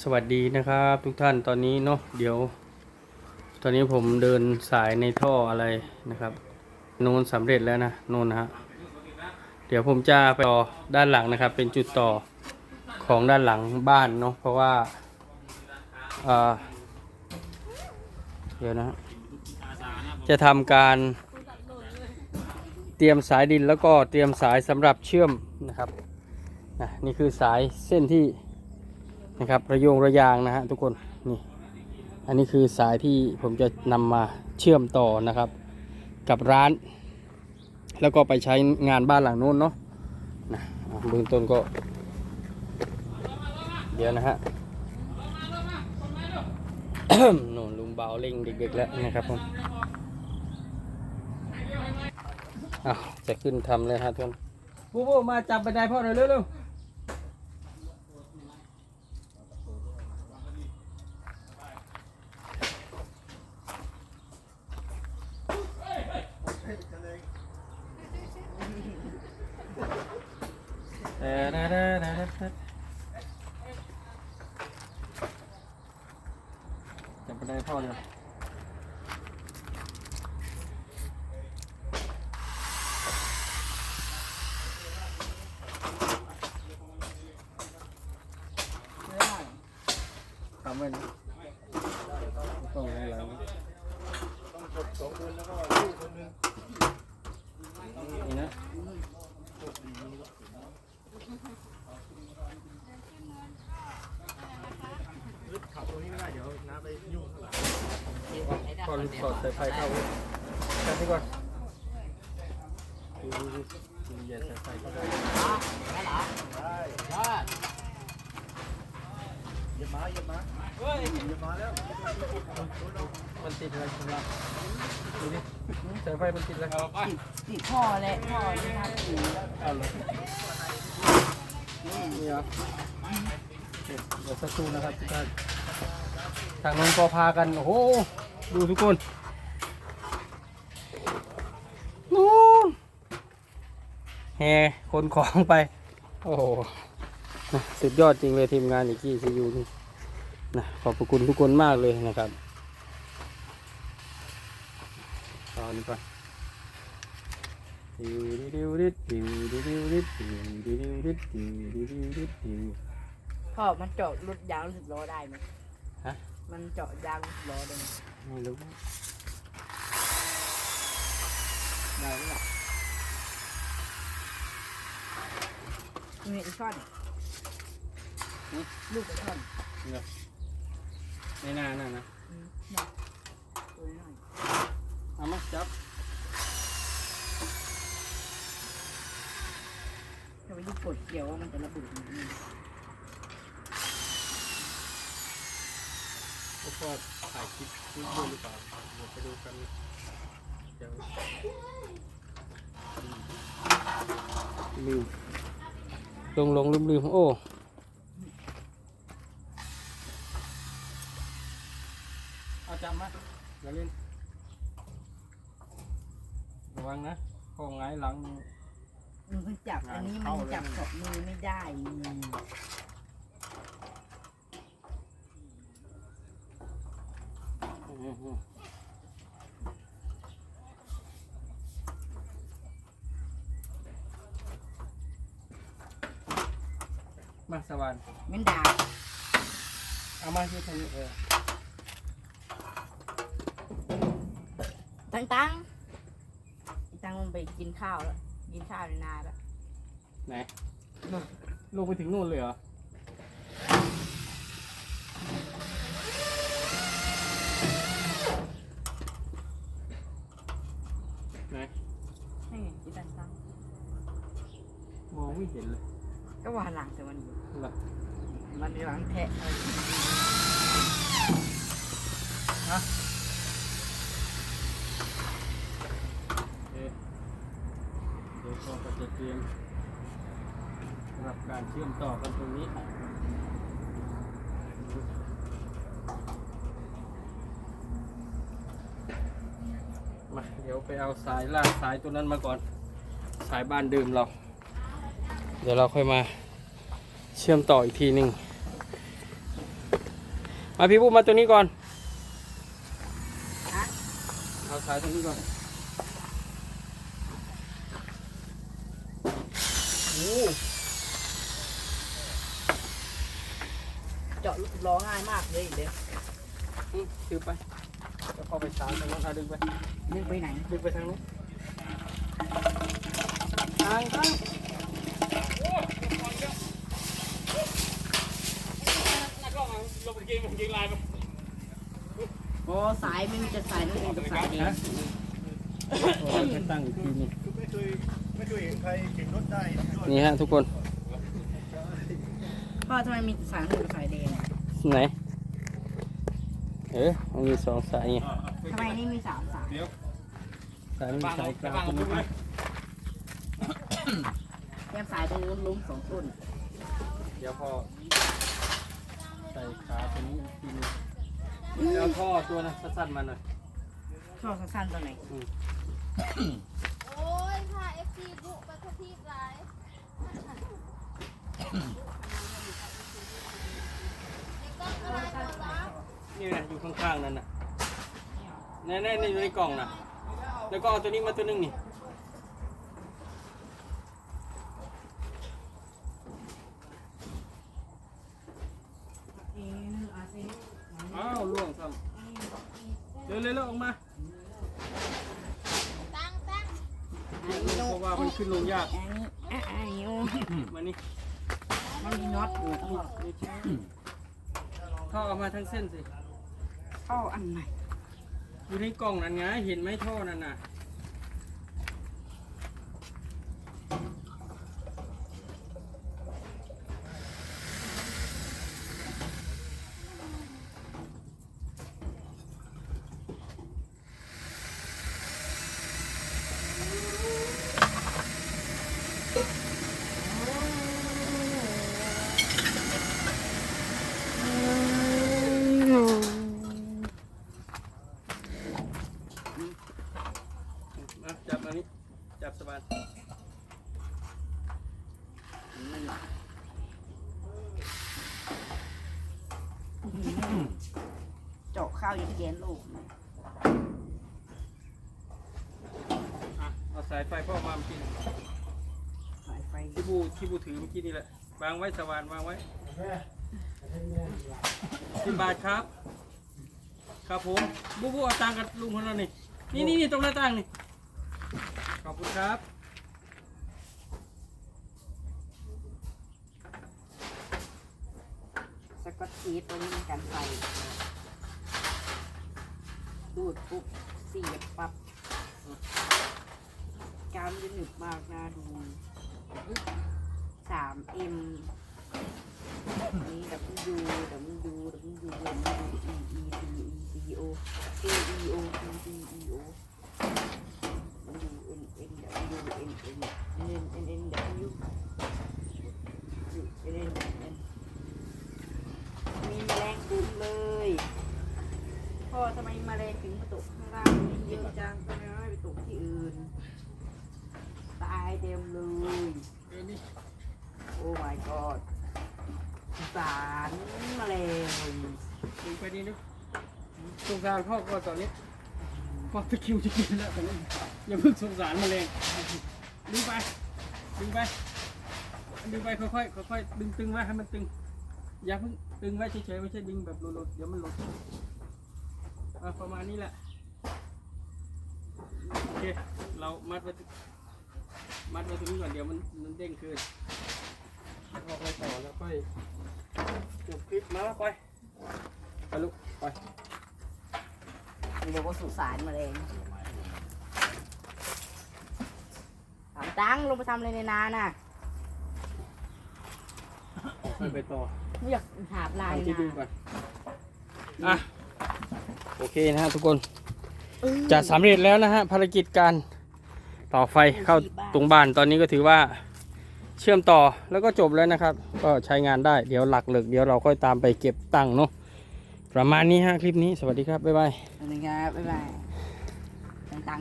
สวัสดีนะครับทุกท่านตอนนี้เนาะเดี๋ยว ตอนนี้ผมเดินสายในท่ออะไรนะครับโน้นสำเร็จแล้วนะโน้นนะฮะเดี๋ยวผมจะไปต่อด้านหลังนะครับ เป็นจุดต่อของด้านหลังบ้านเนาะเพราะว่าอ่าเดี๋ยวนะจะทำการเตรียมสายดินแล้วก็เตรียมสายสำหรับเชื่อมนะครับนี่คือสายเส้นที่ นะครับระโยงระยางนะฮะทุกคนนี่อันนี้คือสายที่ผมจะนำมาเชื่อมต่อนะครับ กับร้าน แล้วก็ไปใช้งานบ้านหลังนู้นเนาะนะเบื้องต้นก็ เดี๋ยวนะฮะโน่นลุงเบาเร่งเด็กๆแล้วนะครับผมอ้าวจะขึ้นทำเลยฮะทุกคนบูบูมาจับบันไดพ่อหน่อยเร็วๆ ก็ได้พ่อเดียวทำไว้นะต้องอะไรหลังนี่นะ ก่อน สอดสายไฟเข้าเลยกันดีกว่าดูดูดูดูอย่าสายไฟเข้าได้ยเยอะมาแล้วมันติดอะไรของเราดูดิสายไฟมันติดอะไรติดติดพ่อแหละพ่อนี่นะติดเอาเลยนี่ครับเดี๋ยวสักครู่นะครับทุกท่านทางนู้นก็พากันโอ้โห ดูทุกคนนู้นแห่คนของไป โอ้โหนะสุดยอดจริงเลยทีมงานอีกที่ซียูนี่นะขอบคุณทุกคนมากเลยนะครับตอนนี้ก่อนดิวดิดิวดิดดิวดิดิวดิดดิวดิดิวดิดดิวดิดิวดิดดิวพ่อมันจาะรถยางสิบล้อได้ไหมฮะ มันเจาะยางสิบล้อได้ไหมไม่รู้ได้หรือเปล่ามีอีกช่อนลูกกระช่อนไม่น่าน่านะอืมเนี่ยตัวน้อยเอามาจับจะไปดูกดเกี่ยวว่ามันจะระเบิดไหม ก็ พอถ่ายคลิปด้วยหรือเปล่าเดี๋ยวไปดูกันเดี๋ยวลืมลงลงลืมลืมโอ้เอาจับมาอย่าเล่นระวังนะข้องไงายหลังมันจับอันนี้มันจับกับมือไม่ได้ มาสวรรค์มันดาเอามาที่ทางนี้เออตังตังตังไปกินข้าวแล้ว กินข้าวในนาแล้วไหนนู่นลงไปถึงนู่นเลยเหรอ ไหน นี่ไงกินตังตัง มอง ไม่เห็นเลยก็ว่าหลังแต่มันอยู่เหรอมันหลังแทะอะไรฮะเอ๊ะเดี๋ยวก็จะเตรียมสำหรับการเชื่อมต่อกันตรงนี้มาเดี๋ยวไปเอาสายลากสายตัวนั้นมาก่อน สายบ้านเดิมเรา เดี๋ยวเราค่อยมาเชื่อมต่ออีกทีหนึ่งมาพี่ปุ๊มาตัวนี้ก่อนฮะเอาสายตรงนี้ก่อนโอ้เจาะลูกล้อง่ายมากเลยเด็กอืมถือไปจะเข้าไปชาร์จตรงนั้นเอาดึงไปนึกไปไหนดึงไปทางนู้นทางทาง โอ้สายไม่มีจะสายนั่นเองกับสายแดงไปตั้งอีกทีนึงไม่เคยไม่เคยเห็นใครเข็นรถได้นี่ฮะทุกคน พ่อทำไมมีสายนั่นกับสายแดงไหน เออมันมีสองสายไงทำไมนี่มีสามสายสายนี้สายกลางตรงนี้แยกสายตรงนู้นลุ้มสองต้นเดี๋ยวพอ ใส่ขาตรงนี้อีกทีนึงแล้วท่อตัวนั้นสั้นๆมาหน่อยชอบสั้นๆตัวไหนโอ้ยค่ะเอฟซีบุกไปกระทีบหลายในกล้องอะไรหมดแล้วนี่นะอยู่ข้างๆนั่นน่ะแน่ๆนี่อยู่ในกล่องน่ะแล้วก็เอาตัวนี้มาตัวหนึงนี่ อ้าวล่วงซ้ำเร็วๆๆออกมาตั้งตั้งเพราะว่ามันขึ้นลงยาก อันนี้อะอันนี้โอ้มานี่มันมีน็อตอยู่พ่อท่อเอามาทั้งเส้นสิ เข้าอันไหนอยู่ในกล่องนั่นไง เห็นไหมท่อนั่นน่ะ มาจับอันนี้ จับ สบายเจาะข้าวยันแกนลูกอะเอาสายไฟพ่อมาเมื่อกี้นี่สายไฟที่บูที่บูถือเมื่อกี้นี่แหละวางไว้สว่านวางไว้สิบบาทครับ ครับผมบูบูเอาตังค์กับลุงคนนั้นนี่นี่นี่นี่ตรงหน้าต่างนี่ ขอบคุณครับสกอตทีตัวนี้มันกันไฟดูดปุ๊บเสียบปั๊บกาวมันจะหนึบมากนะดูสามเอ็มนี้ดับมันดูดับมันดูดับมันดูดับมันดู E E C E C O A E O C C E O มันดู N N W N N N N N W N N N มีแมลงเต็มเลยพ่อทำไมแมลงถึงมาตกข้างล่างนี่เยอะจังทำไมไม่ไปตกที่อื่น ตายเต็มเลย โอ้ my god สารแมลงดึงไปนี่ดูสงสารพ่อก่อนตอนนี้พ่อตะคริวจะกินแล้วตอนนี้ อย่าเพิ่งสงสารแมาเลยดึงไป ดึงไป ดึงไปค่อยๆค่อยๆดึงตึงไว้ให้มันตึง อย่าเพิ่งตึงไว้เฉยๆไม่ใช่ดึงแบบหลุดๆเดี๋ยวมันหลุดอะประมาณนี้แหละ โอเค เรามัดไว้ที่มัดไว้ตรงนี้ก่อนเดี๋ยวมันมันเด้งคืนแล้วก็ไปต่อแล้วค่อยจบคลิปมาไปไปลูกไป มีเรียกว่าสุสานแมลงถา ตังลงไปทำอะไรในนาน่ะค่อยไปต่อไม่อยากหาปลาเอาในที่ดูนาก่อนอะโอเคนะฮะทุกคนจะสำเร็จแล้วนะฮะภารกิจการต่อไฟเข้าตรงบ้านตอนนี้ก็ถือว่าเชื่อมต่อแล้วก็จบแล้วนะครับ ก็ใช้งานได้เดี๋ยวหลักเหลึกเดี๋ยวเราค่อยตามไปเก็บตังค์เนาะประมาณนี้ฮะคลิปนี้สวัสดีครับ บ๊ายบายสวัสดีครับ บ๊ายบายตังตัง